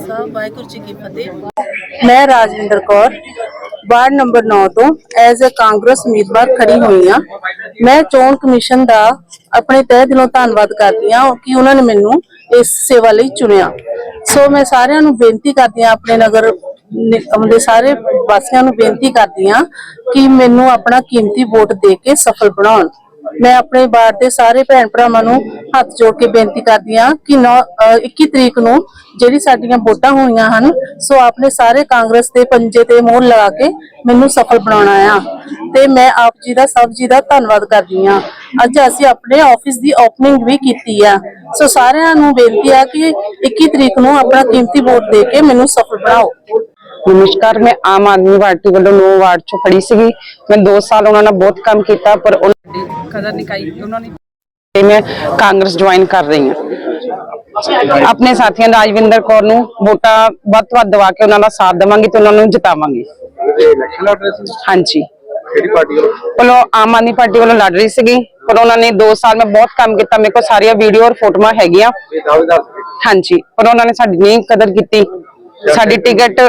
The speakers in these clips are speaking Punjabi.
ਵਾਹਿਗੁਰੂ ਜੀ ਕੀ ਫਤਿਹ। ਮੈਂ ਰਾਜਵਿੰਦਰ ਕੌਰ, ਵਾਰਡ ਨੰਬਰ 9 ਤੋਂ ਐਜ਼ ਅ ਕਾਂਗਰਸ ਉਮੀਦਵਾਰ ਖੜੀ ਹੋਈ ਹਾਂ। ਮੈਂ ਚੋਣ ਕਮਿਸ਼ਨ ਦਾ ਆਪਣੇ ਤਹਿ ਦਿਲੋਂ ਧੰਨਵਾਦ ਕਰਦੀ ਹਾਂ ਕਿ ਉਹਨਾਂ ਨੇ ਮੈਨੂੰ ਇਸ ਸੇਵਾ ਲਈ ਚੁਣਿਆ। ਸੋ ਮੈਂ ਸਾਰਿਆਂ ਨੂੰ ਬੇਨਤੀ ਕਰਦੀ ਹਾਂ, ਆਪਣੇ ਨਗਰ ਨਿਗਮ ਦੇ ਸਾਰੇ ਵਾਸੀਆਂ ਨੂੰ ਬੇਨਤੀ ਕਰਦੀ ਹਾਂ ਕਿ ਮੈਨੂੰ ਆਪਣਾ ਕੀਮਤੀ ਵੋਟ ਦੇ ਕੇ ਸਫਲ ਬਣਾਉਣ। ਮੈਂ ਆਪਣੇ ਬਾਰ ਦੇ ਸਾਰੇ ਭੈਣ ਭਰਾਵਾਂ ਨੂੰ ਹੱਥ ਜੋੜ ਕੇ ਬੇਨਤੀ ਕਰਦੀ ਹਾਂ ਕਿ 21 ਤਰੀਕ ਨੂੰ ਜਿਹੜੀ ਸਾਡੀਆਂ ਵੋਟਾਂ ਹੋਣੀਆਂ ਹਨ, ਸੋ ਆਪਣੇ ਸਾਰੇ ਕਾਂਗਰਸ ਦੇ ਪੰਜੇ ਤੇ ਮੋਹਰ ਲਗਾ ਕੇ ਮੈਨੂੰ ਸਫਲ ਬਣਾਉਣਾ ਆ। ਤੇ ਮੈਂ ਆਪ ਜੀ ਦਾ, ਸਭ ਜੀ ਦਾ ਧੰਨਵਾਦ ਕਰਦੀ ਹਾਂ। ਅੱਜ ਅਸੀਂ ਆਪਣੇ ਆਫਿਸ ਦੀ ਓਪਨਿੰਗ ਵੀ ਕੀਤੀ ਆ। ਸੋ ਸਾਰਿਆਂ ਨੂੰ ਬੇਨਤੀ ਆ ਕਿ 21 ਤਰੀਕ ਨੂੰ ਆਪਣਾ ਕੀਮਤੀ ਵੋਟ ਦੇ ਕੇ ਮੈਨੂੰ ਸਫਲ ਬਣਾਓ। ਨਮਸਕਾਰ, ਮੈਂ ਆਮ ਆਦਮੀ ਪਾਰਟੀ ਵੱਲੋਂ 9 ਵਾਰਡ ਚੋਂ ਖੜੀ ਸੀਗੀ। ਮੈਂ 2 ਸਾਲ ਉਹਨਾਂ ਨਾਲ ਬਹੁਤ ਕੰਮ ਕੀਤਾ, ਪਰ ਉਹਨਾਂ ਕਦਰ ਨਹੀਂ ਕਾਈ ਉਹਨਾਂ ਨੇ ਤੇ ਮੈਂ ਕਾਂਗਰਸ ਜੁਆਇਨ ਕਰ ਰਹੀ ਹਾਂ। ਆਪਣੇ ਸਾਥੀਆਂ ਰਾਜਵਿੰਦਰ ਕੌਰ ਨੂੰ ਵੋਟਾਂ ਵੱਧ ਤੋਂ ਵੱਧ ਦਵਾ ਕੇ ਉਹਨਾਂ ਦਾ ਸਾਥ ਦੇਵਾਂਗੇ ਤੇ ਉਹਨਾਂ ਨੂੰ ਜਿਤਾਵਾਂਗੇ। ਹਾਂਜੀ। ਕਿਹੜੀ ਪਾਰਟੀ ਵੱਲੋਂ? ਵੱਲੋਂ ਆਮ ਆਦਮੀ ਪਾਰਟੀ ਵੱਲੋਂ ਲੜ ਰਹੀ ਸੀਗੀ ਪਰ ਉਹਨਾਂ ਨੇ 2 ਸਾਲ ਮੈਂ ਬਹੁਤ ਕੰਮ ਕੀਤਾ ਮੇਰੇ ਕੋਲ ਸਾਰੀਆਂ ਵੀਡੀਓ ਔਰ ਫੋਟੋਆਂ ਹੈਗੀਆਂ। ਹਾਂਜੀ ਪਰ ਉਹਨਾਂ ਨੇ ਸਾਡੀ ਨਹੀਂ ਕਦਰ ਕੀਤੀ। ਸਾਡੀ ਟਿਕਟ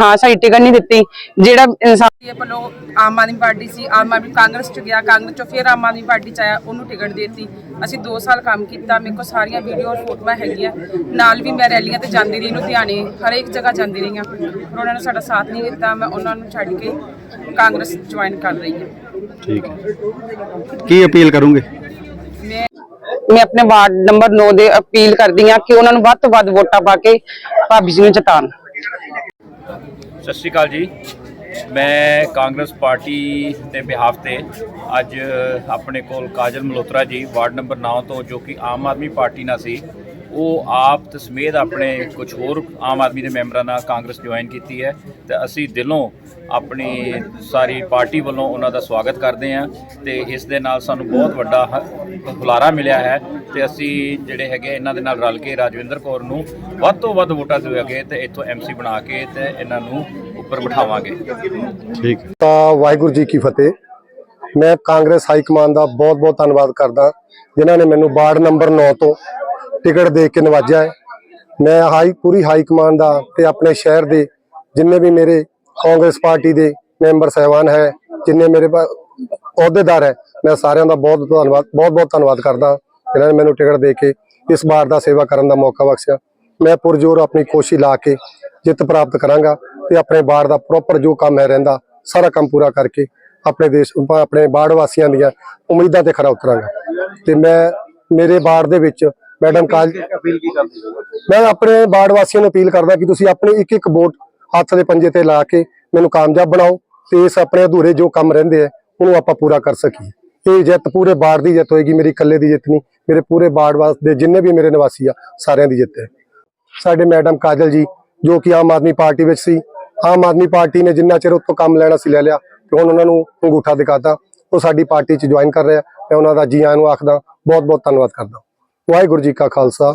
ਹਾਂ ਸਾਡੀ ਟਿਕਟ ਨਹੀਂ ਦਿੱਤੀ। ਜਿਹੜਾ ਇਨਸਾਨ ਵੱਲੋਂ ਆਮ ਆਦਮੀ ਪਾਰਟੀ ਸੀ ਆਮ ਆਦਮੀ ਕਾਂਗਰਸ ਚ ਗਿਆ ਕਾਂਗਰਸ ਚੋਂ ਫਿਰ ਆਮ ਆਦਮੀ ਪਾਰਟੀ ਚ ਆਇਆ ਉਹਨੂੰ ਟਿਕਟ ਦੇਤੀ। ਅਸੀਂ 2 ਸਾਲ ਕੰਮ ਕੀਤਾ ਮੇਰੇ ਕੋਲ ਸਾਰੀਆਂ ਵੀਡੀਓ ਔਰ ਫੋਟੋਆਂ ਹੈਗੀਆਂ। ਨਾਲ ਵੀ ਮੈਂ ਰੈਲੀਆਂ ਤੇ ਜਾਂਦੀ ਰਹੀ ਲੁਧਿਆਣੇ ਹਰੇਕ ਜਗ੍ਹਾ ਜਾਂਦੀ ਰਹੀ ਹਾਂ ਪਰ ਉਹਨਾਂ ਨੇ ਸਾਡਾ ਸਾਥ ਨਹੀਂ ਦਿੱਤਾ ਮੈਂ ਉਹਨਾਂ ਨੂੰ ਛੱਡ ਕੇ ਕਾਂਗਰਸ ਜੁਆਇਨ ਕਰ ਰਹੀ ਹਾਂ। ਠੀਕ ਹੈ। ਕੀ ਅਪੀਲ ਕਰੋਗੇ? ਮੈਂ ਆਪਣੇ ਵਾਰਡ ਨੰਬਰ 9 ਦੇ ਅਪੀਲ ਕਰਦੀ ਹਾਂ ਕਿ ਉਹਨਾਂ ਨੂੰ ਵੱਧ ਤੋਂ ਵੱਧ ਵੋਟਾਂ ਪਾ ਕੇ ਭਾਬੀ ਜੀ ਨੂੰ ਜਿਤਾਉਣ। ਸਤਿ ਸ਼੍ਰੀ ਅਕਾਲ ਜੀ। ਮੈਂ ਕਾਂਗਰਸ ਪਾਰਟੀ ਦੇ ਬਿਹਾਫ ਤੇ ਅੱਜ ਆਪਣੇ ਕੋਲ ਕਾਜਲ ਮਲੋਤਰਾ ਜੀ, ਵਾਰਡ ਨੰਬਰ 9 ਤੋਂ ਜੋ ਕਿ ਆਮ ਆਦਮੀ ਪਾਰਟੀ ਨਾਲ ਸੀ, ਉਹ ਆਪ ਤੇ ਸਮੇਤ ਆਪਣੇ ਕੁਝ ਹੋਰ ਆਮ ਆਦਮੀ ਦੇ ਮੈਂਬਰਾਂ ਨਾਲ ਕਾਂਗਰਸ ਜੁਆਇਨ ਕੀਤੀ ਹੈ ਤੇ ਅਸੀਂ ਦਿਲੋਂ ਆਪਣੀ ਸਾਰੀ ਪਾਰਟੀ ਵੱਲੋਂ ਉਹਨਾਂ ਦਾ ਸਵਾਗਤ ਕਰਦੇ ਹਾਂ ਤੇ ਇਸ ਦੇ ਨਾਲ ਸਾਨੂੰ ਬਹੁਤ ਵੱਡਾ ਹੁਲਾਰਾ ਮਿਲਿਆ ਹੈ ਤੇ ਅਸੀਂ ਜਿਹੜੇ ਹੈਗੇ ਇਹਨਾਂ ਦੇ ਨਾਲ ਰਲ ਕੇ ਰਾਜਵਿੰਦਰ ਕੌਰ ਨੂੰ ਵੱਧ ਤੋਂ ਵੱਧ ਵੋਟਾਂ ਦੇਵਾਂਗੇ ਤੇ ਇੱਥੋਂ ਐਮਸੀ ਬਣਾ ਕੇ ਤੇ ਇਹਨਾਂ ਨੂੰ ਉੱਪਰ ਬਿਠਾਵਾਂਗੇ। ਠੀਕ। ਤਾਂ ਵਾਹਿਗੁਰੂ ਜੀ ਕੀ ਫਤਿਹ। ਮੈਂ ਕਾਂਗਰਸ ਹਾਈ ਕਮਾਂਡ ਦਾ ਬਹੁਤ-ਬਹੁਤ ਧੰਨਵਾਦ ਕਰਦਾ। ਜਿਨ੍ਹਾਂ ਨੇ ਮੈਨੂੰ ਵਾਰਡ ਨੰਬਰ 9 ਤੋਂ ਟਿਕਟ ਦੇ ਕੇ ਨਵਾਜਿਆ ਹੈ। ਮੈਂ ਹਾਈ ਪੂਰੀ ਹਾਈ ਕਮਾਂਡ ਦਾ ਤੇ ਆਪਣੇ ਸ਼ਹਿਰ ਦੇ ਜਿੰਨੇ ਵੀ ਮੇਰੇ ਕਾਂਗਰਸ ਪਾਰਟੀ ਦੇ ਮੈਂਬਰ ਸਹਿਬਾਨ ਹੈ ਜਿੰਨੇ ਮੇਰੇ ਅਹੁਦੇਦਾਰ ਹੈ ਮੈਂ ਸਾਰਿਆਂ ਦਾ ਬਹੁਤ ਧੰਨਵਾਦ ਬਹੁਤ-ਬਹੁਤ ਧੰਨਵਾਦ ਕਰਦਾ ਜਿਨ੍ਹਾਂ ਨੇ ਮੈਨੂੰ ਟਿਕਟ ਦੇ ਕੇ ਇਸ ਵਾਰ ਦਾ ਸੇਵਾ ਕਰਨ ਦਾ ਮੌਕਾ ਬਖਸ਼ਿਆ। ਮੈਂ ਪੁਰਜੋਰ ਆਪਣੀ ਕੋਸ਼ਿਸ਼ ਲਾ ਕੇ ਜਿੱਤ ਪ੍ਰਾਪਤ ਕਰਾਂਗਾ ਤੇ ਆਪਣੇ ਬਾੜ ਦਾ ਪ੍ਰੋਪਰ ਜੋ ਕੰਮ ਹੈ ਰਹਿੰਦਾ ਸਾਰਾ ਕੰਮ ਪੂਰਾ ਕਰਕੇ ਆਪਣੇ ਦੇਸ਼ ਆਪਣੇ ਬਾੜ ਵਾਸੀਆਂ ਦੀਆਂ ਉਮੀਦਾਂ ਤੇ ਖਰਾ ਉਤਰਾਂਗਾ। ਤੇ ਮੈਂ ਮੇਰੇ ਬਾੜ ਦੇ ਵਿੱਚ ਮੈਡਮ ਕਾਲ ਅਪੀਲ ਕੀ ਕਰਦੇ ਹੋ ਮੈਂ ਆਪਣੇ ਬਾੜ ਵਾਸੀਆਂ ਨੂੰ ਅਪੀਲ ਕਰਦਾ ਕਿ ਤੁਸੀਂ ਆਪਣੀ ਇੱਕ ਇੱਕ ਵੋਟ ਹੱਥ ਦੇ ਪੰਜੇ ਤੇ ਲਾ ਕੇ ਮੈਨੂੰ ਕਾਮਯਾਬ ਬਣਾਓ ਤੇ ਇਸ ਆਪਣੇ ਅਧੂਰੇ ਜੋ ਕੰਮ ਰਹਿੰਦੇ ਆ, ਉਹਨੂੰ ਆਪਾਂ ਪੂਰਾ ਕਰ ਸਕੀਏ। ਇਹ ਜਿੱਤ ਪੂਰੇ ਬਾੜ ਦੀ ਜਿੱਤ ਹੋਏਗੀ, ਮੇਰੀ ਇਕੱਲੇ ਦੀ ਜਿੱਤ ਨਹੀਂ, ਮੇਰੇ ਪੂਰੇ ਬਾੜ ਵਾਸਤੇ ਜਿੰਨੇ ਵੀ ਮੇਰੇ ਨਿਵਾਸੀ ਆ, ਸਾਰਿਆਂ ਦੀ ਜਿੱਤ ਹੈ। ਸਾਡੇ ਮੈਡਮ ਕਾਜਲ ਜੀ, ਜੋ ਕਿ ਆਮ ਆਦਮੀ ਪਾਰਟੀ ਵਿੱਚ ਸੀ, ਆਮ ਆਦਮੀ ਪਾਰਟੀ ਨੇ ਜਿੰਨਾ ਚਿਰ ਉੱਥੋਂ ਕੰਮ ਲੈਣਾ ਸੀ ਲੈ ਲਿਆ, ਤੇ ਹੁਣ ਉਹਨਾਂ ਨੂੰ ਅੰਗੂਠਾ ਦਿਖਾਤਾ, ਉਹ ਸਾਡੀ ਪਾਰਟੀ 'ਚ ਜੁਆਇਨ ਕਰ ਰਿਹਾ, ਮੈਂ ਉਹਨਾਂ ਦਾ ਜੀ ਆਇਆਂ ਨੂੰ ਆਖਦਾ ਬਹੁਤ ਬਹੁਤ ਧੰਨਵਾਦ ਕਰਦਾ। ਵਾਹਿਗੁਰੂ ਜੀ ਕਾ ਖਾਲਸਾ।